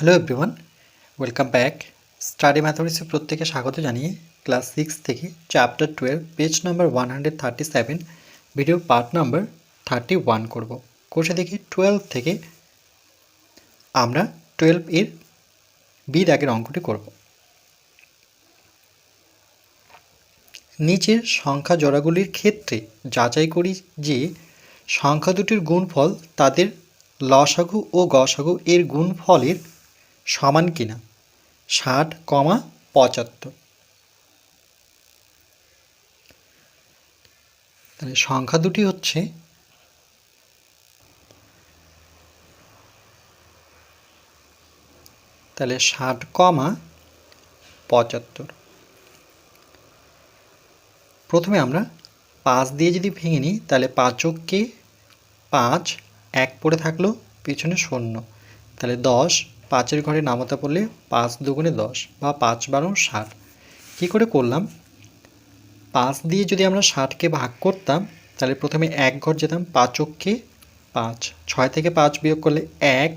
Hello everyone welcome back study ম্যাথমেটিক্সে প্রত্যেকে স্বাগত জানিয়ে ক্লাস সিক্স থেকে chapter twelve page number one hundred thirty seven video part number thirty one করব। কোর্সে দেখি টুয়েলভ থেকে আমরা টুয়েলভ এর বি দাগের অঙ্কটি করব। নিচের সংখ্যা জোড়াগুলির ক্ষেত্রে যাচাই করি যে সংখ্যা দুটির গুণফল তাদের লসাগু ও গসাগু এর গুণফলের সমান কিনা? ষাট কমা পঁচাত্তর। তাহলে সংখ্যা দুটি হচ্ছে তাহলে ষাট কমা পঁচাত্তর। প্রথমে আমরা পাঁচ দিয়ে যদি ভেঙে নিই, তাহলে পাঁচককে পাঁচ এক পড়ে থাকল, পিছনে শূন্য। তাহলে দশ পাঁচের ঘরে নামতা পড়লে পাঁচ দুগুণে দশ বা পাঁচ বারো ষাট। কী করে করলাম? পাঁচ দিয়ে যদি আমরা ষাটকে ভাগ করতাম, তাহলে প্রথমে এক ঘর যেতাম পাঁচককে পাঁচ। ছয় থেকে পাঁচ বিয়োগ করলে এক।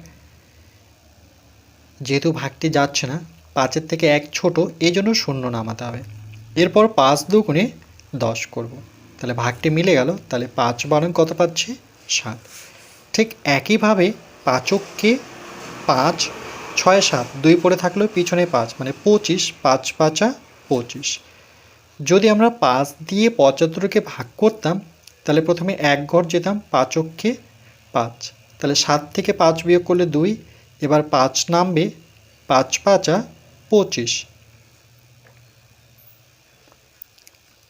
যেহেতু ভাগটি যাচ্ছে না, পাঁচের থেকে এক ছোট এই জন্য শূন্য নামাতে হবে। এরপর পাঁচ দুগুণে দশ করব। তাহলে ভাগটি মিলে গেল, তাহলে পাঁচ বারো কত পাচ্ছি? সাত ঠিক একইভাবে পাঁচককে পাঁচ ছয় সাত, দুই পড়ে থাকলেও পিছনে পাঁচ মানে পঁচিশ, পাঁচ পাঁচা পঁচিশ। যদি আমরা পাঁচ দিয়ে পঁচাত্তরকে ভাগ করতাম, তাহলে প্রথমে এক ঘর যেতাম পাঁচককে পাঁচ। তাহলে সাত থেকে পাঁচ বিয়োগ করলে দুই, এবার পাঁচ নামবে, পাঁচ পাঁচা পঁচিশ।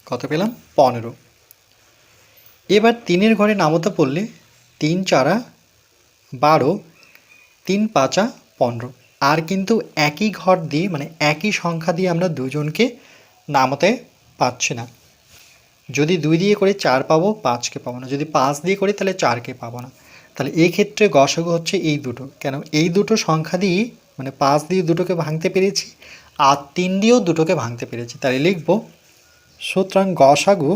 কত পেলাম? পনেরো। এবার তিনের ঘরে নামতা পড়লে তিন চারা বারো, তিন পাঁচা পনেরো। আর কিন্তু একই ঘর দিয়ে মানে একই সংখ্যা দিয়ে আমরা দুজনকে নামতে পাচ্ছি না। যদি দুই দিয়ে করে চার পাবো, পাঁচকে পাবো না। যদি পাঁচ দিয়ে করি, তাহলে চারকে পাবো না। তাহলে এই ক্ষেত্রে গসাগু হচ্ছে এই দুটো। কেন? এই দুটো সংখ্যা দিয়ে মানে পাঁচ দিয়ে দুটোকে ভাঙতে পেরেছি, আর তিন দিয়েও দুটোকে ভাঙতে পেরেছি। তাহলে লিখব, সুতরাং গসাগু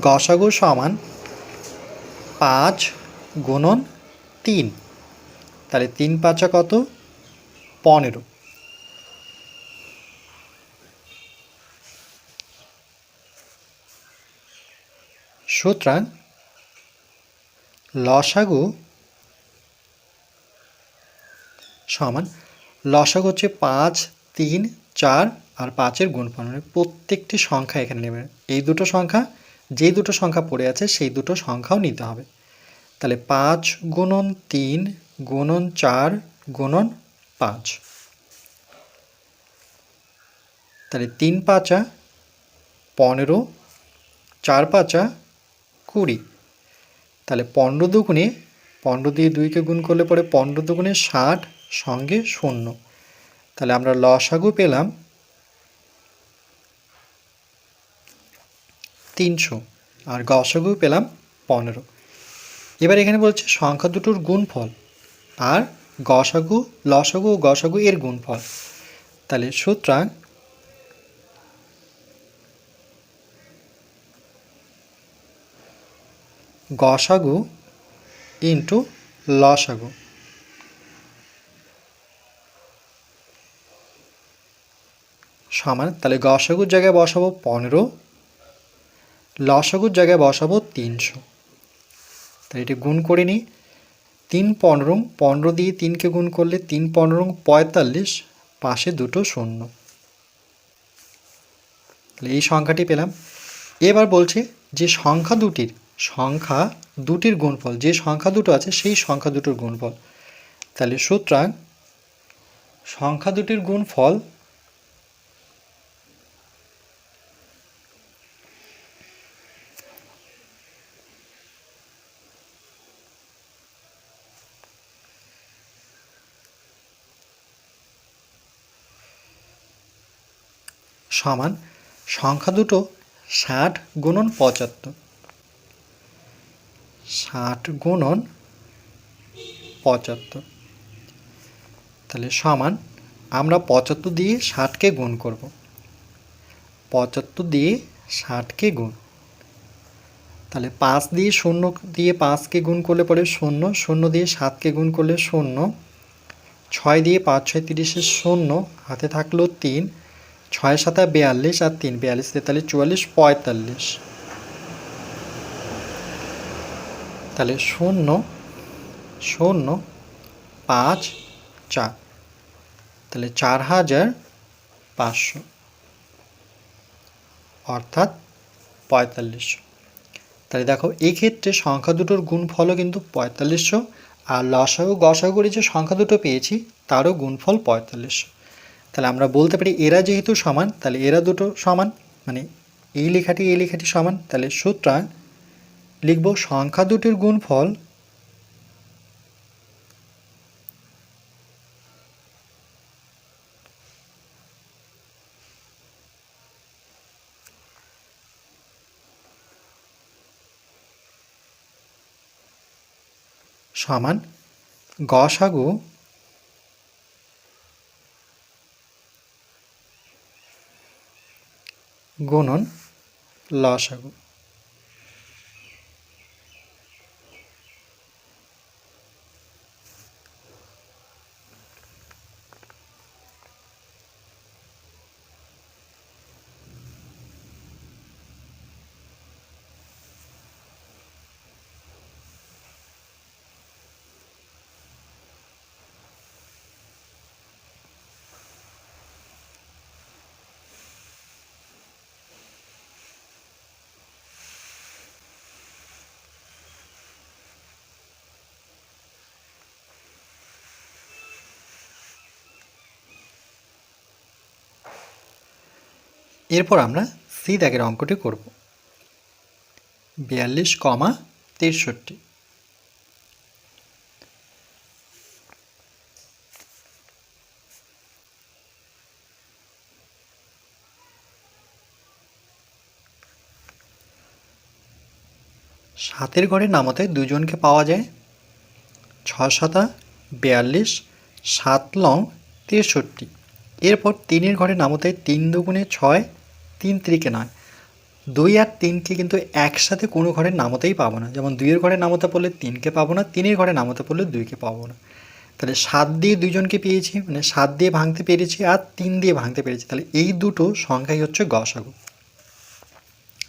গসাগু সমান পাঁচ গুণন তিন। তাহলে তিন পাঁচা কত? পনেরো। সুতরাং লসাগু সমান, লসাগু হচ্ছে পাঁচ, তিন, চার আর পাঁচের গুণ প্রত্যেকটি সংখ্যা এখানে নেবে এই দুটো সংখ্যা যে দুটো সংখ্যা পড়ে আছে, সেই দুটো সংখ্যাও নিতে হবে। তাহলে পাঁচ গুণন তিন গুণন চার গুণন পাঁচ। তাহলে তিন পাঁচা পনেরো, চার পাঁচা কুড়ি। তাহলে পনেরো দুগুণে, পনেরো দিয়ে দুইকে গুণ করলে পরে পনেরো দুগুণে ষাট সঙ্গে শূন্য। তাহলে আমরা লসাগু পেলাম তিনশো আর গসাগু পেলাম পনেরো। এবার এখানে বলছে সংখ্যা দুটোর গুণফল আর গসাগু লসাগু ও গসাগু এর গুণফল। তাহলে সুতরাং গসাগু ইন্টু লসাগু সমান, তাহলে গসাগুর জায়গায় বসাবো পনেরো লসাগুর জায়গায় বসাবো তিনশো। তাহলে এটি গুণ করে নিই। তিন পনেরো পনেরো দিয়ে তিনকে গুণ করলে তিন পনেরো, পঁয়তাল্লিশ, পাশে দুটো শূন্য। তাহলে এই সংখ্যাটি পেলাম। এবার বলছে যে সংখ্যা দুটির সংখ্যা দুটির গুণফল, যে সংখ্যা দুটো আছে সেই সংখ্যা দুটোর গুণফল। তাহলে সুতরাং সংখ্যা দুটির গুণফল সমান সংখ্যা দুটো ষাট গুণন পঁচাত্তর। ষাট গুণন পঁচাত্তর। তাহলে সমান আমরা পঁচাত্তর দিয়ে ষাটকে গুণ করব। পঁচাত্তর দিয়ে ষাটকে গুণ। তাহলে পাঁচ দিয়ে শূন্য দিয়ে পাঁচকে গুণ করলে পরে শূন্য শূন্য দিয়ে সাতকে গুণ করলে শূন্য, ছয় দিয়ে পাঁচ, ছয় তিরিশে শূন্য, হাতে থাকল তিন ছয় সাতা বিয়াল্লিশ আর তিন বিয়াল্লিশ তেতাল্লিশ চুয়াল্লিশ পঁয়তাল্লিশ। তাহলে শূন্য শূন্য, পাঁচ, চার। তাহলে চার হাজার পাঁচশো। অর্থাৎ পঁয়তাল্লিশশো। তাহলে দেখো এই ক্ষেত্রে সংখ্যা দুটোর গুণফলও কিন্তু পঁয়তাল্লিশশো আর লসাগু গসাগু করে যে সংখ্যা দুটো পেয়েছি, তারও গুণফল পঁয়তাল্লিশশো। তাহলে আমরা বলতে পারি এরা যেহেতু সমান, তাহলে এরা দুটো সমান মানে এই লেখাটি এই লেখাটি সমান, তাহলে সুতরাং লিখব সংখ্যা দুটির গুণফল সমান গসাগু গুণন লসাগু এরপর আমরা সি দাগের অঙ্কটি করব। বিয়াল্লিশ কমা তেষট্টি। সাতের ঘরে নামতে দুজনকে পাওয়া যায়। ছ সাতা, বিয়াল্লিশ, সাত লং, তেষট্টি। এরপর তিনের ঘরে নামতে তিন দুগুণে ছয় তিন ত্রিকে নয়। দুই আর তিনকে কিন্তু একসাথে কোনো ঘরের নামতেই পাবো না। যেমন দুইয়ের ঘরে নামতে পড়লে তিনকে পাবো না, তিনের ঘরে নামতে পড়লে দুইকে পাবো না। তাহলে সাত দিয়ে দুইজনকে পেয়েছি মানে সাত দিয়ে ভাঙতে পেরেছি আর তিন দিয়ে ভাঙতে পেরেছি। তাহলে এই দুটো সংখ্যাই হচ্ছে গসাগু।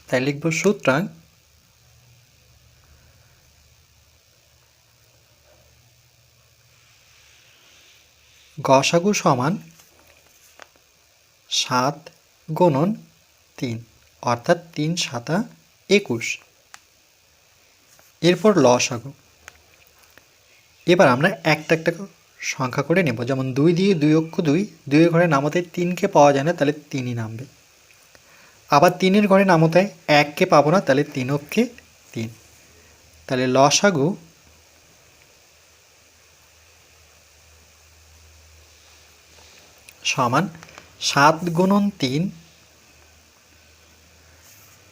তাই লিখব সুতরাং গসাগু সমান সাত গুণন তিন, অর্থাৎ তিন সাতা একুশ। এরপর লসাগু এবার আমরা একটা একটা সংখ্যা করে নেব। যেমন দুই দিয়ে দুই অক্ষ দুই, দুইয়ের ঘরে নামতে তিনকে পাওয়া যায় না, তাহলে তিনই নামবে। আবার তিনের ঘরে নামতে এককে পাবো না, তাহলে তিন অক্ষে তিন। তাহলে লসাগু সমান সাত গুণন তিন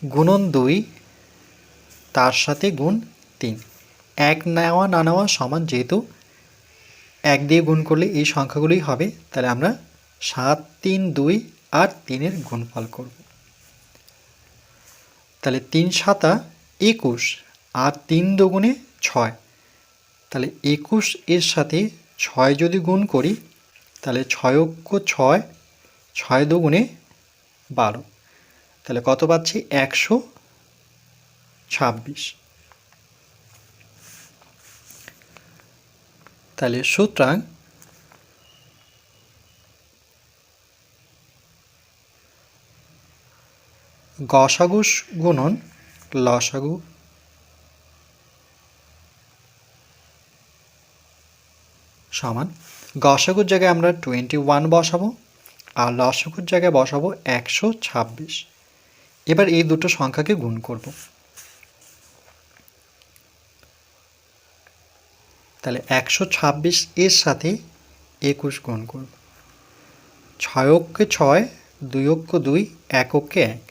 গুণন দুই, তার সাথে গুণ তিন। এক নেওয়া, না নেওয়া সমান যেহেতু এক দিয়ে গুণ করলে এই সংখ্যাগুলোই হবে, তাহলে আমরা সাত, তিন, দুই আর তিনের গুণফল করব। তাহলে তিন সাতা একুশ আর তিন দুগুণে ছয়। তাহলে একুশ এর সাথে ছয় যদি গুণ করি, তাহলে ছয় অক্ষ ছয় ছয় দুগুণে বারো। তাহলে কত পাচ্ছি? একশো ছাব্বিশ। তাহলে সুতরাং গসাগু গুণন লসাগু সমান গসাগুর জায়গায় আমরা টোয়েন্টি ওয়ান বসাবো আর লসাগুর জায়গায় বসাবো একশো ছাব্বিশ। এবার এই দুটো সংখ্যাকে গুণ করব। তাহলে একশো ছাব্বিশ এর সাথে একুশ গুণ করব। ছয় অক্ষে ছয়, দুই অক্ষ দুই, এক অক্ষে এক।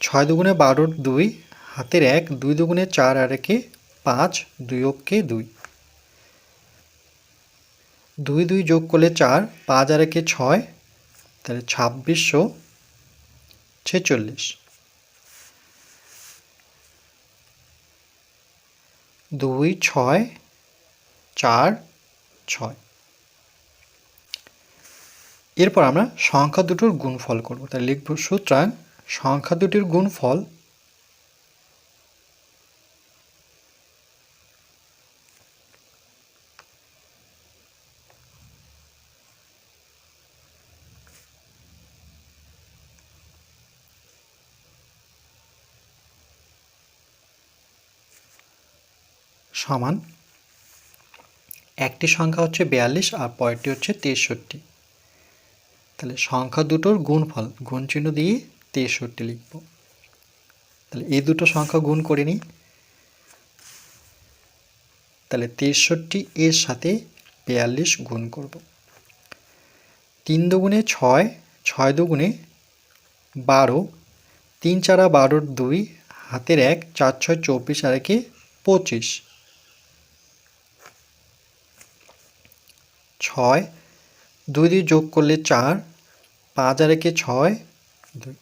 ছয় দুগুণে বারোর দুই। হাতের এক, দুই দুগুণে চার, আর একে পাঁচ, দুই অক্ষে দুই। দুই দুই যোগ করলে চার, পাঁচ আর একে ছয়, তাহলে ছাব্বিশশো ছেচল্লিশ। দুই, ছয়, চার, ছয়। এরপর আমরা সংখ্যা দুটোর গুণফল করব। তাই লিখব সুতরাং সংখ্যা দুটির গুণফল সমান একটি সংখ্যা হচ্ছে বিয়াল্লিশ আর পরেরটি হচ্ছে তেষট্টি। তাহলে সংখ্যা দুটোর গুণফল গুণ চিহ্ন দিয়ে তেষট্টি লিখব। তাহলে এই দুটো সংখ্যা গুণ করে নিই। তাহলে তেষট্টি এর সাথে বিয়াল্লিশ গুণ করব। তিন দুগুণে ছয় ছয় দুগুণে বারো, তিন চারা বারোর দুই, হাতের এক, চার ছয় চব্বিশ আর একে পঁচিশ। ছয়, দুই দিয়ে যোগ করলে চার, পাঁচ আর একে ছয়, দুই।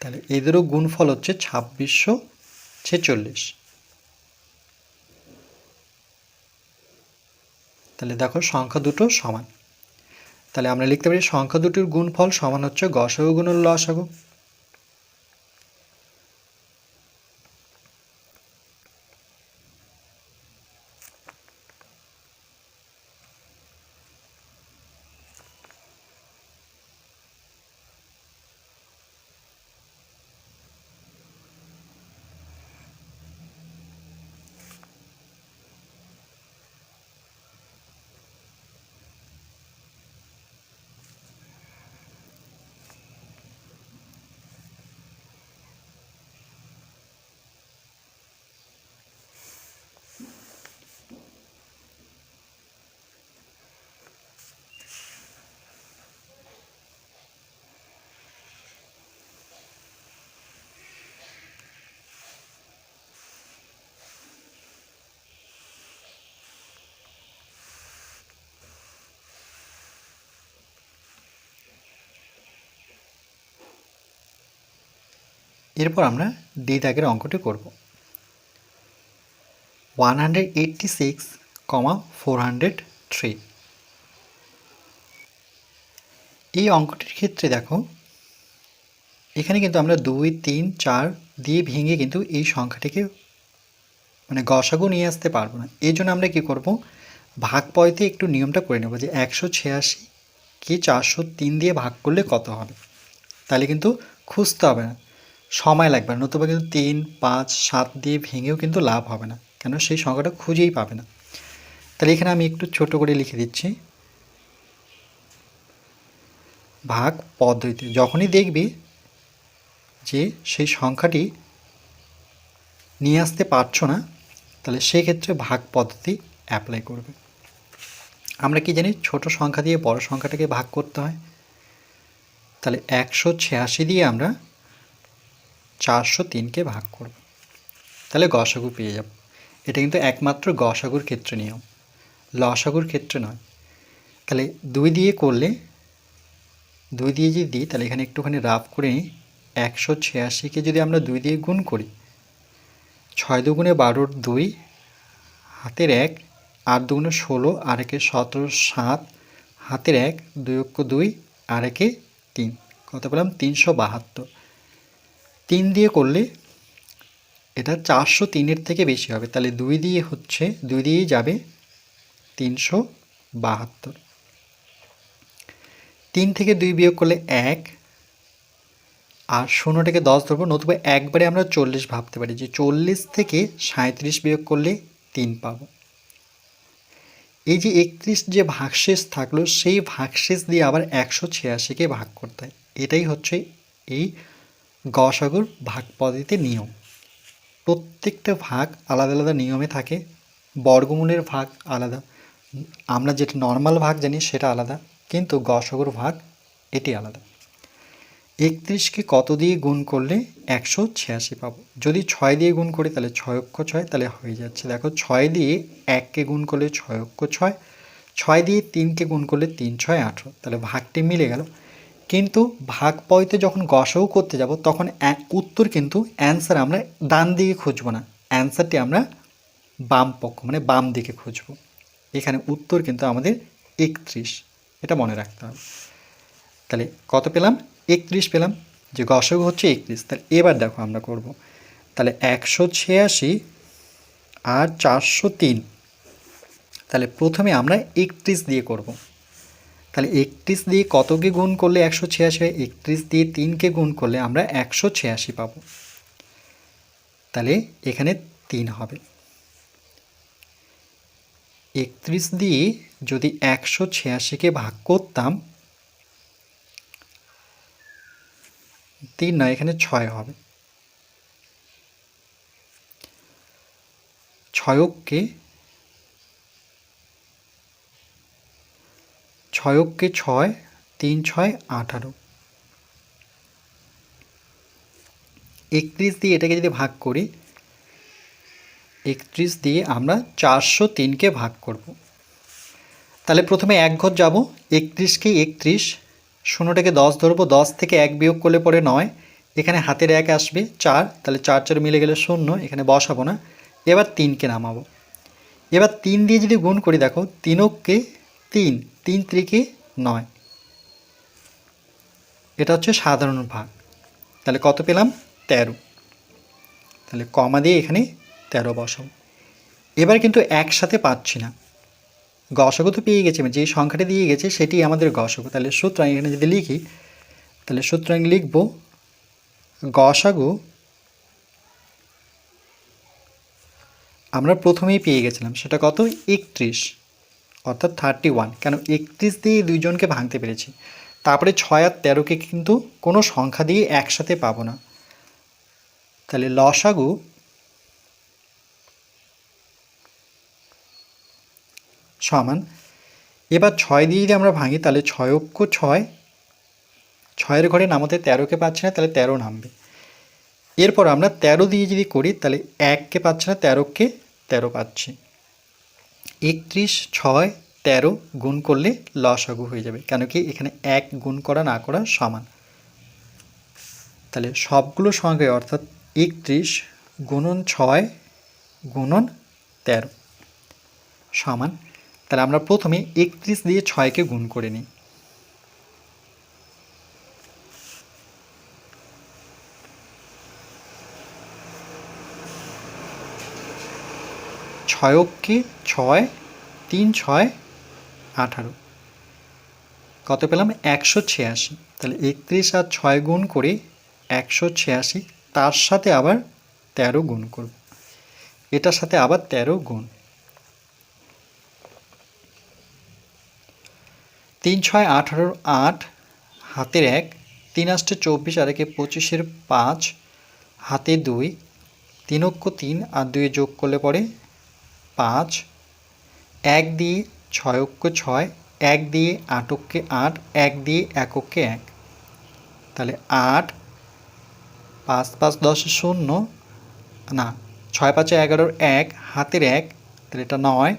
তাহলে এদেরও গুণফল হচ্ছে ছাব্বিশশো ছেচল্লিশ। তাহলে দেখো সংখ্যা দুটো সমান। তাহলে আমরা লিখতে পারি সংখ্যা দুটির গুণফল সমান হচ্ছে গসাগু গুণের লসাগু এরপর আমরা দ্বি দাগের অঙ্কটি করব। One hundred eighty six comma four hundred three এই অঙ্কটির ক্ষেত্রে দেখো, এখানে কিন্তু আমরা দুই, তিন, চার দিয়ে ভেঙে কিন্তু এই সংখ্যাটিকে মানে গসাগু নিয়ে আসতে পারব না। এই জন্য আমরা কী করব, ভাগ পয়তে একটু নিয়মটা করে নেব যে একশো ছিয়াশি কি চারশো তিন দিয়ে ভাগ করলে কত হবে। তাহলে কিন্তু খুঁজতে হবে না। সময় লাগবে নতুবা কিন্তু তিন, পাঁচ, সাত দিয়ে ভেঙেও কিন্তু লাভ হবে না। কেন সেই সংখ্যাটা খুঁজেই পাবে না। তাহলে এখানে আমি একটু ছোট করে লিখে দিচ্ছি। ভাগ পদ্ধতি। যখনই দেখবি যে সেই সংখ্যাটি নিয়ে আসতে পারছ না, তাহলে সেক্ষেত্রে ভাগ পদ্ধতি অ্যাপ্লাই করবে। আমরা কি জানি ছোট সংখ্যা দিয়ে বড় সংখ্যাটাকে ভাগ করতে হয়। তাহলে একশো ছিয়াশি দিয়ে আমরা চারশো তিনকে ভাগ করব। তাহলে গসাগু পেয়ে যাব। এটা কিন্তু একমাত্র গসাগুর ক্ষেত্রে নিয়ম। লসাগুর ক্ষেত্রে নয়। তাহলে দুই দিয়ে করলে, দুই দিয়ে যদি দিই, তাহলে এখানে একটুখানি রাফ করে নিই। একশো ছিয়াশিকে যদি আমরা দুই দিয়ে গুণ করি, ছয় দুগুণে বারোর দুই, হাতের এক, আট দুগুণে ষোলো, আর একে সতেরো সাত, হাতের এক, দুই অক্ষ দুই, আর একে তিন। কত পেলাম? তিনশো বাহাত্তর। তিন দিয়ে করলে এটা চারশো তিনের থেকে বেশি হবে। তাহলে দুই দিয়ে হচ্ছে, দুই দিয়েই যাবে তিনশো বাহাত্তর। তিন থেকে দুই বিয়োগ করলে এক, আর শূন্যটাকে দশ ধরবো, নতুবা একবারে আমরা চল্লিশ ভাবতে পারি যে চল্লিশ থেকে সাঁত্রিশ বিয়োগ করলে তিন পাবো। এই যে একত্রিশ যে ভাগশেষ থাকল, সেই ভাগশেষ দিয়ে আবার একশো ছিয়াশিকে ভাগ করতে হয়। এটাই হচ্ছে এই গসাগুর ভাগ পদ্ধতিতে নিয়ম। প্রত্যেকটা ভাগ আলাদা আলাদা নিয়মে থাকে, বর্গমূলের ভাগ আলাদা। আমরা যেটা নর্মাল ভাগ জানি সেটা আলাদা, কিন্তু গসাগুর ভাগ এটি আলাদা। একত্রিশকে কত দিয়ে গুণ করলে একশো ছিয়াশি পাবো? যদি ছয় দিয়ে গুণ করি তাহলে ছয় অক্ষ ছয়, তাহলে হয়ে যাচ্ছে। দেখো, ছয় দিয়ে এককে গুণ করলে ছয় অক্ষ ছয় ছয় দিয়ে তিনকে গুণ করলে তিন ছয় আঠেরো। তাহলে ভাগটি মিলে গেল। কিন্তু ভাগ পয়তে যখন গসাও করতে যাব, তখন উত্তর কিন্তু অ্যান্সার আমরা ডান দিকে খুঁজব না। অ্যান্সারটি আমরা বাম পক্ষ মানে বাম দিকে খুঁজব। এখানে উত্তর কিন্তু আমাদের একত্রিশ, এটা মনে রাখতে হবে। তাহলে কত পেলাম? একত্রিশ পেলাম, যে গসক হচ্ছে একত্রিশ। তাহলে এবার দেখো আমরা করব। তাহলে একশো ছিয়াশি আর চারশো তিন, তাহলে প্রথমে আমরা একত্রিশ দিয়ে করব। তাহলে একত্রিশ দিয়ে কতকে গুণ করলে একশো ছিয়াশি হয়? একত্রিশ দিয়ে তিনকে গুণ করলে আমরা একশো ছিয়াশি পাবো। তাহলে এখানে তিন হবে। একত্রিশ দিয়ে যদি একশো ছিয়াশিকে ভাগ করতাম, তিন নয়, এখানে ছয় হবে। ছয়ককে ছয়ককে ছয়, তিন ছয়, আঠারো। একত্রিশ দিয়ে এটাকে যদি ভাগ করি, একত্রিশ দিয়ে আমরা চারশো তিনকে ভাগ করব। তাহলে প্রথমে এক ঘর যাব একত্রিশকে একত্রিশ, শূন্যটাকে দশ ধরবো, দশ থেকে এক বিয়োগ করলে পরে নয়, এখানে হাতের এক আসবে, চার, তাহলে চার চার মিলে গেলে শূন্য, এখানে বসাবো না, এবার তিনকে নামাবো। এবার তিন দিয়ে যদি গুণ করি, দেখো, তিনককে তিন তিন ত্রিকে নয়। এটা হচ্ছে সাধারণ ভাগ। তাহলে কত পেলাম? তেরো। তাহলে কমা দিয়ে এখানে তেরো বসাবো। এবার কিন্তু একসাথে পাচ্ছি না। গসগু তো পেয়ে গেছে যে সংখ্যাটি দিয়ে গেছে সেটি আমাদের গসগু তাহলে সুতরাং এখানে যদি লিখি, তাহলে সুতরাং লিখব গসাগু আমরা প্রথমেই পেয়ে গেছিলাম, সেটা কত? একত্রিশ। অর্থাৎ থার্টি ওয়ান কেন? একত্রিশ দিয়ে দুইজনকে ভাঙতে পেরেছি। তারপরে ছয় আর তেরোকে কিন্তু কোনো সংখ্যা দিয়ে একসাথে পাবো না। তাহলে লসাগু সমান। এবার ছয় দিয়ে যদি আমরা ভাঙি, তাহলে ছয় অক্ষ ছয়। ছয়ের ঘরে নামতে তেরোকে পাচ্ছে না, তাহলে তেরো নামবে। এরপর আমরা তেরো দিয়ে যদি করি, তাহলে এককে পাচ্ছে না, তেরোকে তেরো পাচ্ছি। একত্রিশ, ছয়, তেরো গুণ করলে লসাগু হয়ে যাবে, কেন কি এখানে এক গুণ করা, না করা সমান। তাহলে সবগুলো সঙ্গে অর্থাৎ একত্রিশ গুণন ছয় গুণন তেরো সমান। তাহলে আমরা প্রথমে একত্রিশ দিয়ে ছয়কে গুণ করে নিই। ছয়ককে ছয়, তিন, ছয়, আঠারো। কত পেলাম? একশো ছিয়াশি। তাহলে একত্রিশ আর ছয় গুণ করে, একশো ছিয়াশি। তার সাথে আবার তেরো গুণ করব। এটার সাথে আবার তেরো গুণ। তিন, ছয়, আঠারোর আট, হাতের এক। তিন আষ্টে চব্বিশ, আর একে পঁচিশের পাঁচ। হাতে দুই। তিন অক্ষ তিন, আর দুয়ে যোগ করলে পরে পাঁচ, এক দিয়ে ছয় অক্ষ ছয়, এক দিয়ে আট অক্ষে আট, এক দিয়ে এক অক্ষে এক। তাহলে আট, পাঁচ পাঁচ, দশ, শূন্য, না, ছয়, পাঁচে এগারোর এক, হাতের এক, তাহলে এটা নয়।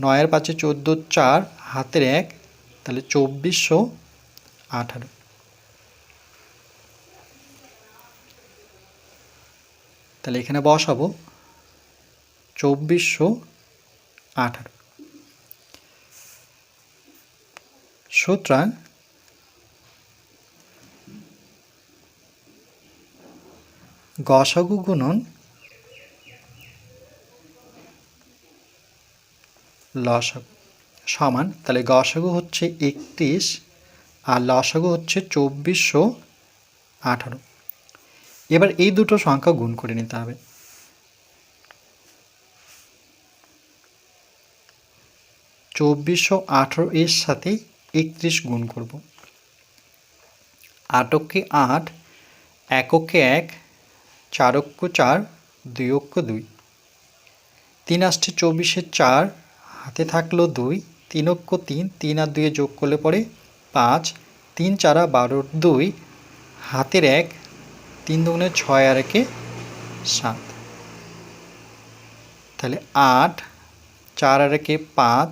নয়ের পাঁচে চোদ্দ চার, হাতের এক, তাহলে চব্বিশশো আঠারো। তাহলে এখানে বসাবো। চব্বিশশো আঠারো। সুতরাং গসাগু গুণন লসাগু সমান, তাহলে গসাগু হচ্ছে একত্রিশ আর লসাগু হচ্ছে চব্বিশশো আঠারো। এবার এই দুটো সংখ্যা গুণ করে নিতে হবে। চব্বিশশো আঠারো এর সাথে একত্রিশ গুণ করব। আটককে আট, এককে এক চারক্য চার দুই অক্ষ দুই তিন আষ্টে চব্বিশে চার, হাতে থাকল দুই তিন অক্ষ তিন তিন আর দুয়ে যোগ করলে পরে পাঁচ, তিন চারা বারোর দুই, হাতের এক, তিন দুগুণে ছয় আর একে সাত। তাহলে আট, চার আর একে পাঁচ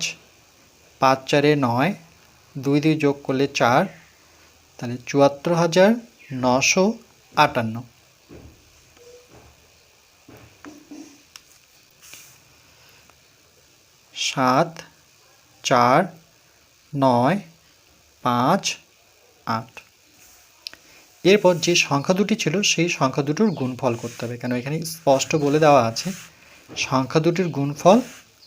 পাঁচ চারে নয়, দুই দুই যোগ করলে চার, তাহলে চুয়াত্তর হাজার নশো আটান্ন। সাত, চার, নয়, পাঁচ, আট। এরপর যে সংখ্যা দুটি ছিল, সেই সংখ্যা দুটোর গুণফল করতে হবে। কেন? এখানে স্পষ্ট বলে দেওয়া আছে, সংখ্যা দুটির গুণফল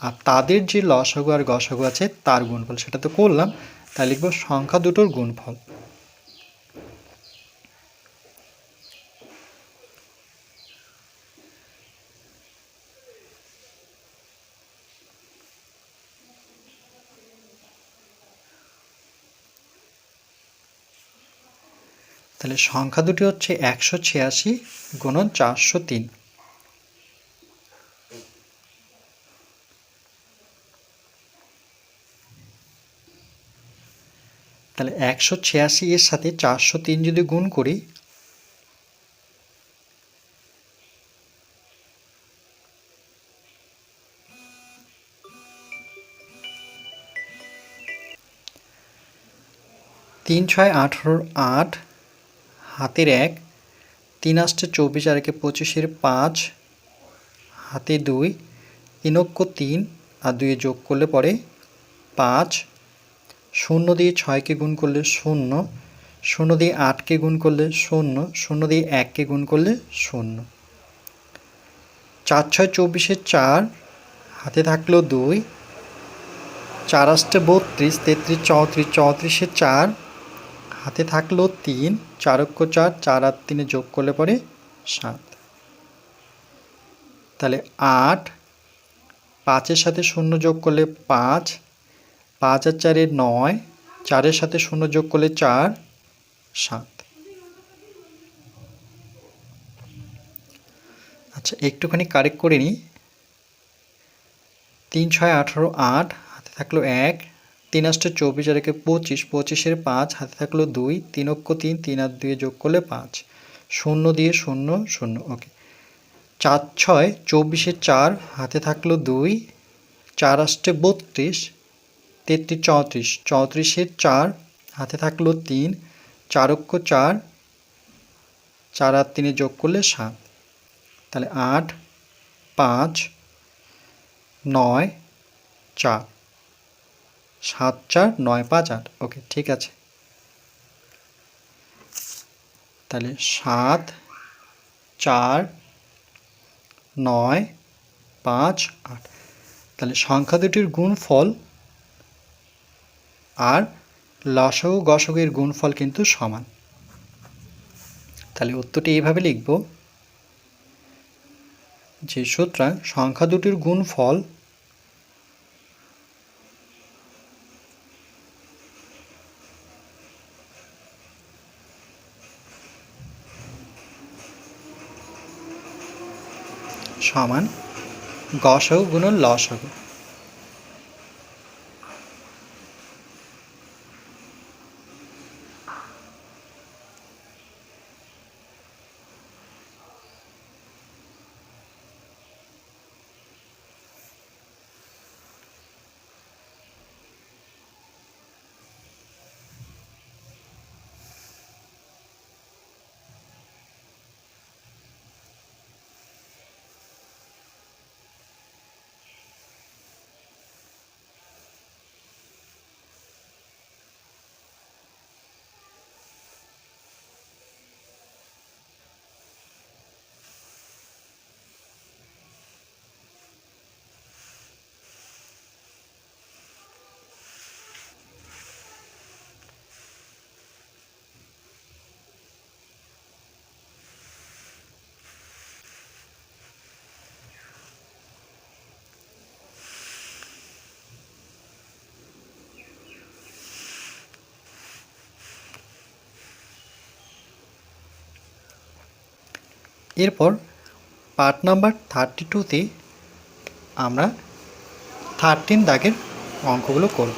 আর তাদের যে লসাগু আর গসাগু আছে, তার গুণফল সেটা তো করলাম। তাই লিখব সংখ্যা দুটোর গুণফল। তাহলে সংখ্যা দুটি হচ্ছে একশো ছিয়াশি গুণন চারশো তিন। তাহলে একশো ছিয়াশি এর সাথে চারশো তিন যদি গুণ করি, তিন ছয় আঠেরোর আট, হাতের এক, তিন আষ্টে চব্বিশ, আর একে পঁচিশের পাঁচ, হাতে দুই তিনক্য তিন, আর দুয়ে যোগ করলে পরে পাঁচ শূন্য দিয়ে ছয়কে গুণ করলে শূন্য শূন্য দিয়ে আটকে গুণ করলে শূন্য শূন্য দিয়ে এককে গুণ করলে শূন্য। চার ছয় চব্বিশের চার, হাতে থাকল দুই, চার আষ্টে বত্রিশ, তেত্রিশ, চৌত্রিশ, চৌত্রিশের চার, হাতে থাকল তিন চারক্য চার চার আর তিনে যোগ করলে পরে সাত। তাহলে আট, পাঁচের সাথে শূন্য যোগ করলে পাঁচ পাঁচ আর চারে নয়, চারের সাথে শূন্য যোগ করলে চার, সাত। আচ্ছা একটুখানি কারেক্ট করে নিই। তিন, ছয়, আঠারো, আট, হাতে থাকল এক, তিন আষ্টে চব্বিশ আর একে পঁচিশ, পঁচিশের পাঁচ, হাতে থাকল দুই, তিন অক্ষ তিন তিন আর দুয়ে যোগ করলে পাঁচ। শূন্য দিয়ে শূন্য শূন্য, ওকে। চার, ছয়, চব্বিশের চার, হাতে থাকল দুই, চার আষ্টে বত্রিশ তেত্রিশ, চৌত্রিশ। চৌত্রিশের চার, হাতে থাকল তিন। চারক্য চার চার আর তিনে যোগ করলে সাত। তাহলে আট, পাঁচ, নয়, চার। সাত, চার, নয়, পাঁচ, আট। ওকে, ঠিক আছে। তাহলে সাত, চার, নয়, পাঁচ, আট। তাহলে সংখ্যা দুটির গুণফল আর লসও গসকের গুণফল কিন্তু সমান। তাহলে উত্তরটি এইভাবে লিখব যে সুতরাং সংখ্যা দুটির গুণফল সমান গসও গুণন লসগু এরপর পার্ট নাম্বার থার্টি টুতে আমরা থার্টিন দাগের অঙ্কগুলো করব।